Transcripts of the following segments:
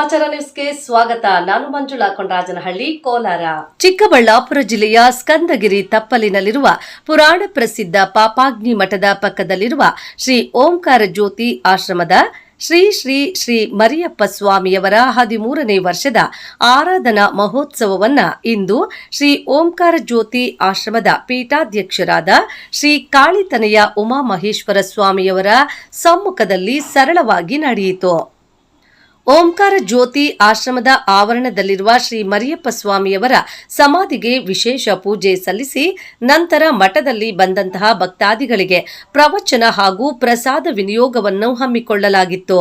ಸಮಾಚಾರ ನ್ಯೂಸ್ಗೆ ಸ್ವಾಗತ. ನಾನು ಮಂಜುಳಾ ಕೊಂಡರಾಜನಹಳ್ಳಿ ಕೋಲಾರ. ಚಿಕ್ಕಬಳ್ಳಾಪುರ ಜಿಲ್ಲೆಯ ಸ್ಕಂದಗಿರಿ ತಪ್ಪಲಿನಲ್ಲಿರುವ ಪುರಾಣ ಪ್ರಸಿದ್ಧ ಪಾಪಾಗ್ನಿ ಮಠದ ಪಕ್ಕದಲ್ಲಿರುವ ಶ್ರೀ ಓಂಕಾರ ಜ್ಯೋತಿ ಆಶ್ರಮದ ಶ್ರೀ ಶ್ರೀ ಶ್ರೀ ಮರಿಯಪ್ಪ ಸ್ವಾಮಿಯವರ ಹದಿಮೂರನೇ ವರ್ಷದ ಆರಾಧನಾ ಮಹೋತ್ಸವವನ್ನು ಇಂದು ಶ್ರೀ ಓಂಕಾರ ಜ್ಯೋತಿ ಆಶ್ರಮದ ಪೀಠಾಧ್ಯಕ್ಷರಾದ ಶ್ರೀ ಕಾಳಿತನೆಯ ಉಮಾಮಹೇಶ್ವರ ಸ್ವಾಮಿಯವರ ಸಮ್ಮುಖದಲ್ಲಿ ಸರಳವಾಗಿ ನಡೆಯಿತು. ಓಂಕಾರ ಜ್ಯೋತಿ ಆಶ್ರಮದ ಆವರಣದಲ್ಲಿರುವ ಶ್ರೀ ಮರಿಯಪ್ಪ ಸ್ವಾಮಿಯವರ ಸಮಾಧಿಗೆ ವಿಶೇಷ ಪೂಜೆ ಸಲ್ಲಿಸಿ ನಂತರ ಮಠದಲ್ಲಿ ಬಂದಂತಹ ಭಕ್ತಾದಿಗಳಿಗೆ ಪ್ರವಚನ ಹಾಗೂ ಪ್ರಸಾದ ವಿನಿಯೋಗವನ್ನು ಹಮ್ಮಿಕೊಳ್ಳಲಾಗಿತ್ತು.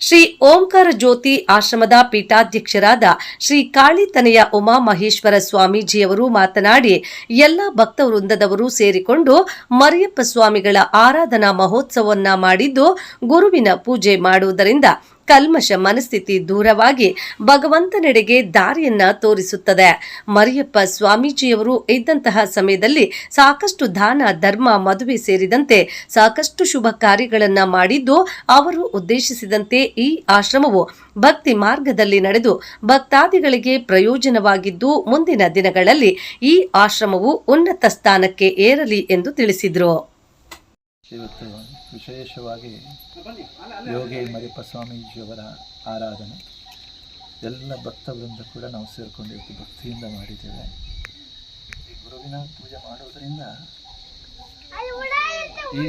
ಶ್ರೀ ಓಂಕಾರ ಜ್ಯೋತಿ ಆಶ್ರಮದ ಪೀಠಾಧ್ಯಕ್ಷರಾದ ಶ್ರೀ ಕಾಳಿತನೆಯ ಉಮಾಮಹೇಶ್ವರ ಸ್ವಾಮೀಜಿಯವರು ಮಾತನಾಡಿ, ಎಲ್ಲ ಭಕ್ತವೃಂದದವರು ಸೇರಿಕೊಂಡು ಮರಿಯಪ್ಪ ಸ್ವಾಮಿಗಳ ಆರಾಧನಾ ಮಹೋತ್ಸವವನ್ನ ಮಾಡಿದ್ದು ಗುರುವಿನ ಪೂಜೆ ಮಾಡುವುದರಿಂದ ಕಲ್ಮಶ ಮನಸ್ಥಿತಿ ದೂರವಾಗಿ ಭಗವಂತನೆಡೆಗೆ ದಾರಿಯನ್ನ ತೋರಿಸುತ್ತದೆ. ಮರಿಯಪ್ಪ ಸ್ವಾಮೀಜಿಯವರು ಇದ್ದಂತಹ ಸಮಯದಲ್ಲಿ ಸಾಕಷ್ಟು ದಾನ, ಧರ್ಮ, ಮದುವೆ ಸೇರಿದಂತೆ ಸಾಕಷ್ಟು ಶುಭ ಕಾರ್ಯಗಳನ್ನ ಮಾಡಿದ್ದು ಅವರು ಉದ್ದೇಶಿಸಿದಂತೆ ಈ ಆಶ್ರಮವು ಭಕ್ತಿ ಮಾರ್ಗದಲ್ಲಿ ನಡೆದು ಭಕ್ತಾದಿಗಳಿಗೆ ಪ್ರಯೋಜನವಾಗಿದ್ದು ಮುಂದಿನ ದಿನಗಳಲ್ಲಿ ಈ ಆಶ್ರಮವು ಉನ್ನತ ಸ್ಥಾನಕ್ಕೆ ಏರಲಿ ಎಂದು ತಿಳಿಸಿದರು. ಇವತ್ತು ವಿಶೇಷವಾಗಿ ಯೋಗಿ ಮರಿಯಪ್ಪ ಸ್ವಾಮೀಜಿಯವರ ಆರಾಧನೆ. ಎಲ್ಲ ಭಕ್ತವೃಂದ ಕೂಡ ನಾವು ಸೇರಿಕೊಂಡು ಇವತ್ತು ಭಕ್ತಿಯಿಂದ ಮಾಡಿದ್ದೇವೆ. ಗುರುವಿನ ಪೂಜೆ ಮಾಡೋದರಿಂದ ಈ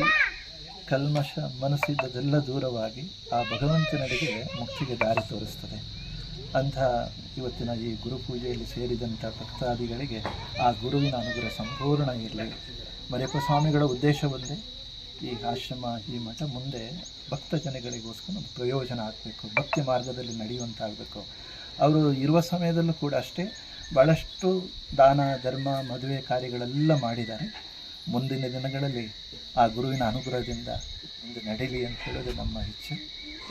ಕಲ್ಮಶ ಮನಸ್ಸಿದ್ದದೆಲ್ಲ ದೂರವಾಗಿ ಆ ಭಗವಂತನಡೆಗೆ ಮುಕ್ತಿಗೆ ದಾರಿ ತೋರಿಸ್ತದೆ. ಅಂತಹ ಇವತ್ತಿನ ಈ ಗುರು ಪೂಜೆಯಲ್ಲಿ ಸೇರಿದಂಥ ಭಕ್ತಾದಿಗಳಿಗೆ ಆ ಗುರುವಿನ ಅನುಗ್ರಹ ಸಂಪೂರ್ಣ ಇರಲಿ. ಮರಿಯಪ್ಪ ಸ್ವಾಮಿಗಳ ಉದ್ದೇಶ ಒಂದೇ. ಈ ಆಶ್ರಮ ಈ ಮಠ ಮುಂದೆ ಭಕ್ತ ಜನಗಳಿಗೋಸ್ಕರ ಒಂದು ಪ್ರಯೋಜನ ಆಗಬೇಕು, ಭಕ್ತಿ ಮಾರ್ಗದಲ್ಲಿ ನಡೆಯುವಂತಾಗಬೇಕು. ಅವರು ಇರುವ ಸಮಯದಲ್ಲೂ ಕೂಡ ಅಷ್ಟೇ ಭಾಳಷ್ಟು ದಾನ, ಧರ್ಮ, ಮದುವೆ ಕಾರ್ಯಗಳೆಲ್ಲ ಮಾಡಿದ್ದಾರೆ. ಮುಂದಿನ ದಿನಗಳಲ್ಲಿ ಆ ಗುರುವಿನ ಅನುಗ್ರಹದಿಂದ ಮುಂದೆ ನಡೀಲಿ ಅಂತ ಹೇಳೋದು ನಮ್ಮ ಇಚ್ಛೆ.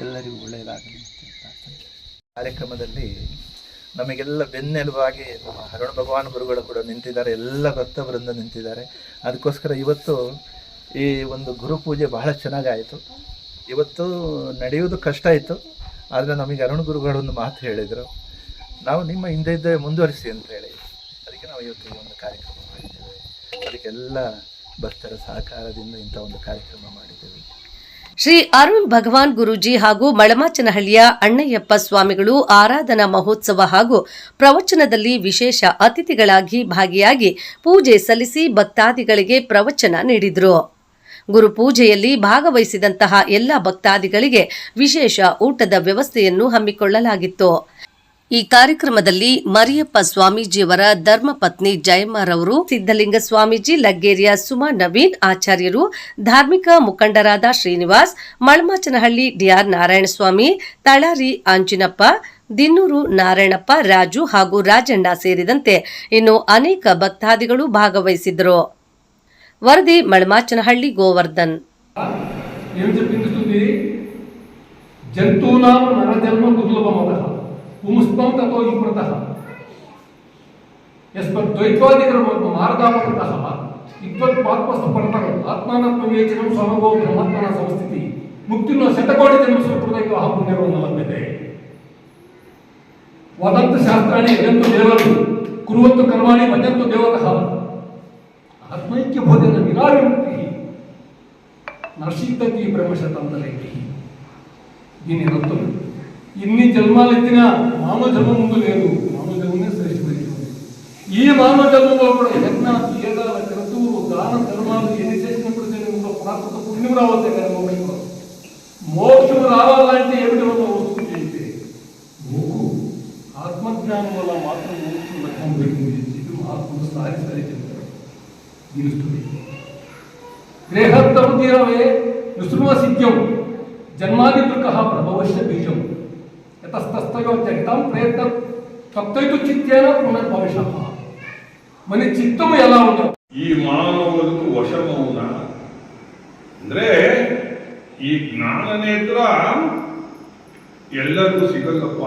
ಎಲ್ಲರಿಗೂ ಒಳ್ಳೆಯದಾಗಲಿ ಅಂತ ಕಾರ್ಯಕ್ರಮದಲ್ಲಿ ನಮಗೆಲ್ಲ ಬೆನ್ನೆಲುಬಾಗಿ ಹರಣ ಭಗವಾನ್ ಗುರುಗಳು ಕೂಡ ನಿಂತಿದ್ದಾರೆ. ಎಲ್ಲ ಭಕ್ತ ವೃಂದ ನಿಂತಿದ್ದಾರೆ. ಅದಕ್ಕೋಸ್ಕರ ಇವತ್ತು ಈ ಒಂದು ಗುರು ಪೂಜೆ ಬಹಳ ಚೆನ್ನಾಗಾಯಿತು. ಇವತ್ತು ನಡೆಯುವುದು ಕಷ್ಟ ಇತ್ತು ಆದರೆ ನಮಗೆ ಅರುಣ್ ಗುರುಗಳು ಒಂದು ಮಾತು ಹೇಳಿದರು. ನಾವು ನಿಮ್ಮ ಹಿಂದೆ ಇದ್ದೇ ಮುಂದುವರಿಸಿ ಅಂತ ಹೇಳಿ. ಅದಕ್ಕೆ ನಾವು ಇವತ್ತು ಈ ಒಂದು ಕಾರ್ಯಕ್ರಮ ಮಾಡಿದ್ದೇವೆ. ಅದಕ್ಕೆಲ್ಲ ಭಕ್ತರ ಸಹಕಾರದಿಂದ ಇಂಥ ಒಂದು ಕಾರ್ಯಕ್ರಮ ಮಾಡಿದ್ದೇವೆ. ಶ್ರೀ ಅರುಣ್ ಭಗವಾನ್ ಗುರೂಜಿ ಹಾಗೂ ಮಳಮಾಚನಹಳ್ಳಿಯ ಅಣ್ಣಯ್ಯಪ್ಪ ಸ್ವಾಮಿಗಳು ಆರಾಧನಾ ಮಹೋತ್ಸವ ಹಾಗೂ ಪ್ರವಚನದಲ್ಲಿ ವಿಶೇಷ ಅತಿಥಿಗಳಾಗಿ ಭಾಗಿಯಾಗಿ ಪೂಜೆ ಸಲ್ಲಿಸಿ ಭಕ್ತಾದಿಗಳಿಗೆ ಪ್ರವಚನ ನೀಡಿದರು. ಗುರು ಪೂಜೆಯಲ್ಲಿ ಭಾಗವಹಿಸಿದಂತಹ ಎಲ್ಲ ಭಕ್ತಾದಿಗಳಿಗೆ ವಿಶೇಷ ಊಟದ ವ್ಯವಸ್ಥೆಯನ್ನು ಹಮ್ಮಿಕೊಳ್ಳಲಾಗಿತ್ತು. ಈ ಕಾರ್ಯಕ್ರಮದಲ್ಲಿ ಮರಿಯಪ್ಪ ಸ್ವಾಮೀಜಿಯವರ ಧರ್ಮಪತ್ನಿ ಜಯಮ್ಮರವರು ಸಿದ್ದಲಿಂಗ ಸ್ವಾಮೀಜಿ ಲಗ್ಗೇರಿಯ ಸುಮಾ ನವೀನ್ ಆಚಾರ್ಯರು, ಧಾರ್ಮಿಕ ಮುಖಂಡರಾದ ಶ್ರೀನಿವಾಸ್, ಮಳಮಾಚನಹಳ್ಳಿ ಡಿಆರ್ ನಾರಾಯಣಸ್ವಾಮಿ, ತಳಾರಿ ಆಂಜಿನಪ್ಪ ದಿನ್ನೂರು ನಾರಾಯಣಪ್ಪ, ರಾಜು ಹಾಗೂ ರಾಜಣ್ಣ ಸೇರಿದಂತೆ ಇನ್ನು ಅನೇಕ ಭಕ್ತಾದಿಗಳು ಭಾಗವಹಿಸಿದ್ದರು. ವರದಿ, ಮಳಮಾಚನಹಳ್ಳಿ, ಗೋವರ್ಧನ್. ಜಂತೂನಾಂ ನರಜನ್ಮ ದುರ್ಲಭ ಮತಃ. ಪುಂಸ್ಪಂ ತಥೋ ಇಮೃತಃ ಯಸ್ಮದ್ವೈತ್ವಾದಿಗರ ಮಾರ್ಗಾಪರತಃ ಇದ್ವತ್ ಪಾತ್ಮಸ್ಥ ಪರತಃ ಆತ್ಮಾನಾತ್ಮವೇಚನಂ ಸ್ವಭಾವ ಸಂಸ್ಥಿತಿ ಮುಕ್ತಿನ ಶತಕೋಟಿ ಜನ್ಮಸ್ವ ಕೃತೈಕ ಆ ಪುಣ್ಯವನ್ನು ಲಭ್ಯತೆ ವದಂತ ಶಾಸ್ತ್ರಾಣಿ ಯಜಂತು ದೇವರು ಕುರುವಂತು ಕರ್ಮಾಣಿ ಭಜಂತು ದೇವತಃ. భజంతు దేవత ఆత్మైక్య బోధన విరావిముక్తి దీని అర్థం ఇన్ని జన్మాలు ఎత్తినా మానవ జన్మ ముందు లేదు మానవ జన్మనే శ్రేష్టమైనది. ఈ మానవ జన్మలో కూడా యజ్ఞ వేదాల క్రతువులు దాన ధర్మాలు ఎన్ని చేసినప్పుడు జన్మలో ప్రాకృత పుణ్యం రావద్దే కానీ మోక్షం మోక్షం రావాలంటే ఏమిటి ఒక వస్తుంది అంటే మూకు ఆత్మజ్ఞానం వల్ల మాత్రం మోక్షం లక్ష్యం పెట్టింది ఇది మహాత్ముడు సారి సారి ಇರುತ್ತದೆ ದೇಹತ್ತಮುದೀರವೇ ಜನ್ಮಾದಿ ದುಃಖ ಪ್ರಭವಶ ಬೀಜಂ. ಯತಸ್ತಸ್ತಯೋ ಜಗತಾಂ ಪ್ರಯತ್ನ ತಪ್ತೈತು ಚಿತ್ತೇನ ಪುನರ್ಭವಿಷ ಮನೆ ಚಿತ್ತವು ಎಲ್ಲ ಉಂಟು ಈ ಮಾನವನದು ವಶಮೌನ. ಅಂದ್ರೆ ಈ ಜ್ಞಾನ ನೇತ್ರ ಎಲ್ಲರಿಗೂ ಸಿಗಲ್ಲಪ್ಪ.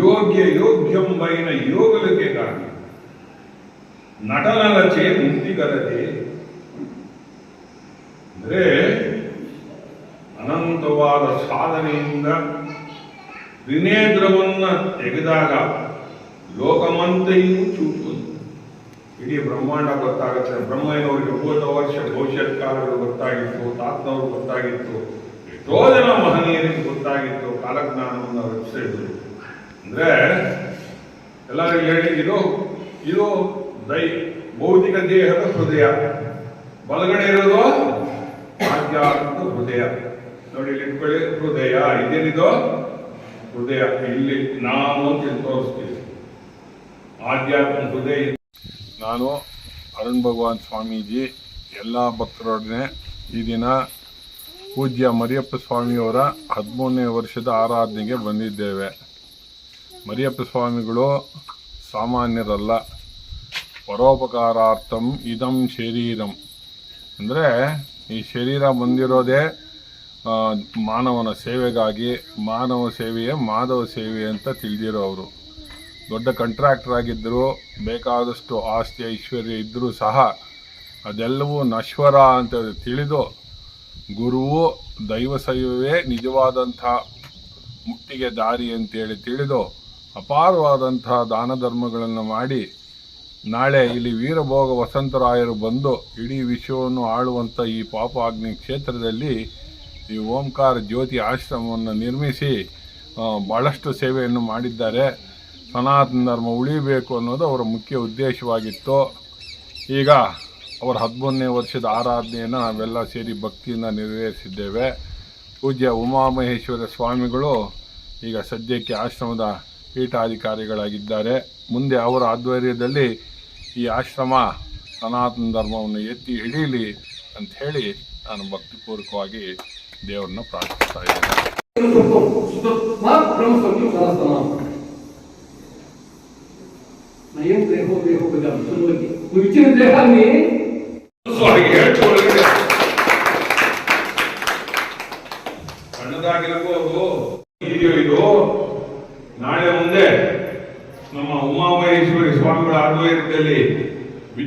ಯೋಗ್ಯ ಯೋಗ್ಯಂ ಬೈನ ಯೋಗಲಿಗೆ ಕಾರಣ ಯೋಗಲಿಕೆಗಾಗಿ ಮುಕ್ತಿ ಕಥೆ ಅಂದ್ರೆ ಅನಂತವಾದ ಸಾಧನೆಯಿಂದ ತ್ರಿನೇತ್ರವನ್ನ ತೆಗೆದಾಗ ಲೋಕಮಂತೆಯೂ ಚೂಪು ಇಡೀ ಬ್ರಹ್ಮಾಂಡ ಗೊತ್ತಾಗುತ್ತೆ. ಬ್ರಹ್ಮಯ್ಯನವರಿಗೆ ಹೋದ ವರ್ಷ ಭವಿಷ್ಯತ್ ಕಾಲಗಳು ಗೊತ್ತಾಗಿತ್ತು ತಾತ್ನವರು ಗೊತ್ತಾಗಿತ್ತು. ಎಷ್ಟೋ ಜನ ಮಹನೀಯರಿಗೆ ಗೊತ್ತಾಗಿತ್ತು, ಕಾಲಜ್ಞಾನವನ್ನು ರಚಿಸಿದ್ರು. ಅಂದ್ರೆ ಎಲ್ಲರಿಗೂ ಹೇಳಿ, ಇದು ಇದು ದೈ ಭೌತಿಕ ದೇಹದ ಹೃದಯ. ಬಲಗಡೆ ಇರೋದು ಆಧ್ಯಾತ್ಮಿಕ ಹೃದಯ. ನೋಡಿ ಇಲ್ಲಿ ಇಟ್ಕೊಳ್ಳಿ, ಹೃದಯ, ಇದೇನಿದು? ಹೃದಯ. ಇಲ್ಲಿ ನಾನು ಅಂತ ತೋರಿಸ್ತೀವಿ ಆಧ್ಯಾತ್ಮ ಹೃದಯ ನಾನು ಅರುಣ್ ಭಗವಾನ್ ಸ್ವಾಮೀಜಿ, ಎಲ್ಲ ಭಕ್ತರೊಡನೆ ಈ ದಿನ ಪೂಜ್ಯ ಮರಿಯಪ್ಪ ಸ್ವಾಮಿಯವರ ಹದಿಮೂರನೇ ವರ್ಷದ ಆರಾಧನೆಗೆ ಬಂದಿದ್ದೇವೆ. ಮರಿಯಪ್ಪ ಸ್ವಾಮಿಗಳು ಸಾಮಾನ್ಯರಲ್ಲ. ಪರೋಪಕಾರಾರ್ಥಂ ಇದಂ ಶರೀರಂ. ಅಂದರೆ ಈ ಶರೀರ ಬಂದಿರೋದೇ ಮಾನವನ ಸೇವೆಗಾಗಿ, ಮಾನವ ಸೇವೆಯೇ ಮಾಧವ ಸೇವೆ ಅಂತ ತಿಳಿದಿರೋರು ದೊಡ್ಡ ಕಂಟ್ರಾಕ್ಟರ್ ಆಗಿದ್ದರು ಬೇಕಾದಷ್ಟು ಆಸ್ತಿ ಐಶ್ವರ್ಯ ಇದ್ದರೂ ಸಹ ಅದೆಲ್ಲವೂ ನಶ್ವರ ಅಂತ ತಿಳಿದು, ಗುರುವು ದೈವ ಸೇವೆಯೇ ನಿಜವಾದಂಥ ಮುಕ್ತಿಗೆ ದಾರಿ ಅಂತೇಳಿ ತಿಳಿದು, ಅಪಾರವಾದಂಥ ದಾನ ಧರ್ಮಗಳನ್ನು ಮಾಡಿ ನಾಳೆ ಇಲ್ಲಿ ವೀರಭೋಗ ವಸಂತರಾಯರು ಬಂದು ಇಡೀ ವಿಶ್ವವನ್ನು ಆಳುವಂಥ ಈ ಪಾಪಾಗ್ನಿ ಕ್ಷೇತ್ರದಲ್ಲಿ ಈ ಓಂಕಾರ ಜ್ಯೋತಿ ಆಶ್ರಮವನ್ನು ನಿರ್ಮಿಸಿ ಭಾಳಷ್ಟು ಸೇವೆಯನ್ನು ಮಾಡಿದ್ದಾರೆ. ಸನಾತನ ಧರ್ಮ ಉಳಿಬೇಕು ಅನ್ನೋದು ಅವರ ಮುಖ್ಯ ಉದ್ದೇಶವಾಗಿತ್ತು. ಈಗ ಅವರ ಹದಿಮೂರನೇ ವರ್ಷದ ಆರಾಧನೆಯನ್ನು ನಾವೆಲ್ಲ ಸೇರಿ ಭಕ್ತಿಯಿಂದ ನೆರವೇರಿಸಿದ್ದೇವೆ. ಪೂಜ್ಯ ಉಮಾಮಹೇಶ್ವರ ಸ್ವಾಮಿಗಳು ಈಗ ಸದ್ಯಕ್ಕೆ ಆಶ್ರಮದ ಪೀಠಾಧಿಕಾರಿಗಳಾಗಿದ್ದಾರೆ. ಮುಂದೆ ಅವರ ಆಧ್ವರ್ಯದಲ್ಲಿ ಈ ಆಶ್ರಮ ಸನಾತನ ಧರ್ಮವನ್ನು ಎತ್ತಿ ಹಿಡಿಯಲಿ ಅಂತ ಹೇಳಿ ನಾನು ಭಕ್ತಿಪೂರ್ವಕವಾಗಿ ದೇವರನ್ನ ಪ್ರಾರ್ಥಿಸ್ತಾ ಇದ್ದೇನೆ.